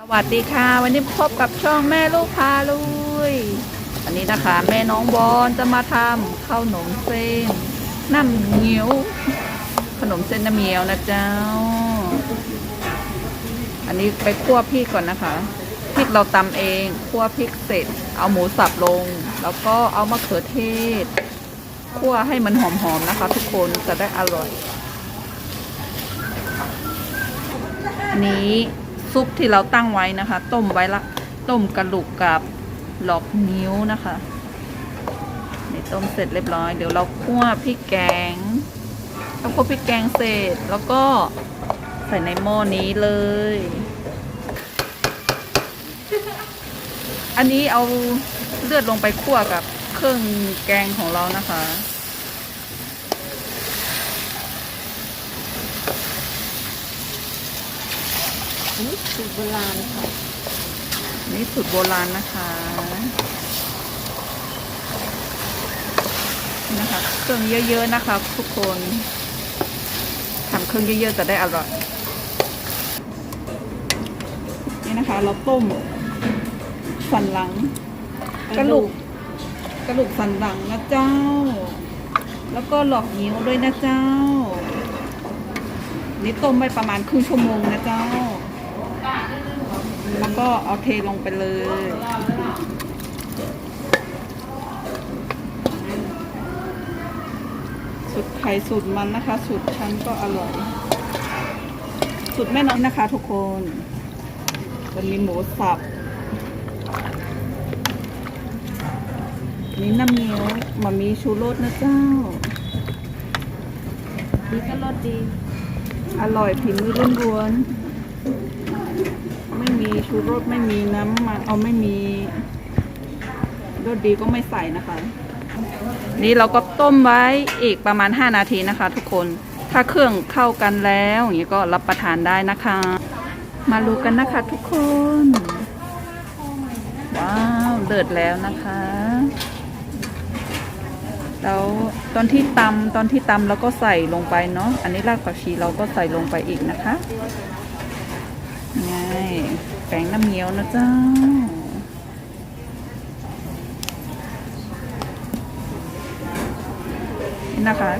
สวัสดีค่ะ วันนี้พบกับช่องแม่ลูกพาลุยวันนี้นะคะ แม่น้องบอลจะมาทำข้าวหนมเส้นน้ำเงี้ยวขนมเส้นน้ำเงี้ยวนะเจ้า อันนี้ไปคั่วพริกก่อนนะคะพริกเราตำเองคั่วพริกเสร็จ เอาหมูสับลง แล้วก็เอามะเขือเทศคั่วให้มันหอมๆนะคะ ทุกคนจะได้อร่อยนี้ ซุปที่เราตั้งไว้นะคะ ต้มไว้ละต้มกระดูกกับหลอกนิ้วนะคะนี่ต้มเสร็จเรียบร้อย เดี๋ยวเราคั่วพริกแกงเราคั่วพริกแกงเสร็จแล้วก็ใส่ในหม้อนี้เลย อันนี้เอาเลือดลงไปคั่วกับเครื่องแกงของเรานะคะ อันนี้สูตรโบราณค่ะนี่สูตรโบราณนะคะนี่นะคะเครื่องเยอะๆนะคะทุกคนทำเครื่องเยอะๆจะได้อร่อยนี่นะคะ เราต้มสันหลังกระดูกกระดูกสันหลังนะเจ้า แล้วก็หลอกนิ้วด้วยนะเจ้า นี่ต้มไปประมาณครึ่งชั่วโมงนะเจ้า แล้วก็เอาเทลงไปเลยสูตรไข่สูตรมันนะคะสูตรฉันก็อร่อยสูตรแม่น้องนะคะทุกคนจะมีหมูสับนี่น้ำเงี้ยวมามีชูรสนะเจ้าดีก็รสดี อร่อยฝีมือล้วนๆ ไม่มีชูรสไม่มีน้ำมันเอาไม่มีรสดีก็ไม่ใส่นะคะ นี่เราก็ต้มไว้อีกประมาณ 5 นาทีนะคะ ทุกคนถ้าเครื่องเข้ากันแล้วอย่างนี้ก็รับประทานได้นะคะ มาดูกันนะคะทุกคน ว้าวเดือดแล้วนะคะแล้วตอนที่ตำตอนที่ตำเราก็ใส่ลงไปเนาะอันนี้รากผักชีเราก็ใส่ลงไปอีกนะคะ ง่ายแป้งน้ำเงี้ยวนะเจ้านี่นะคะ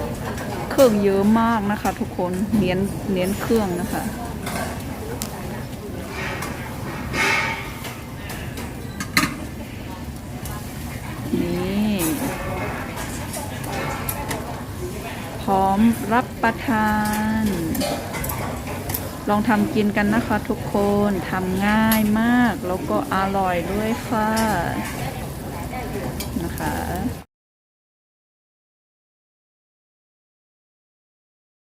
เครื่องเยอะมากนะคะ ทุกคนเน้นเน้นเครื่องนะคะนี่พร้อมรับประทาน ลองทำกินกันนะคะทุกคนทำง่ายมากแล้วก็อร่อยด้วยค่ะนะคะ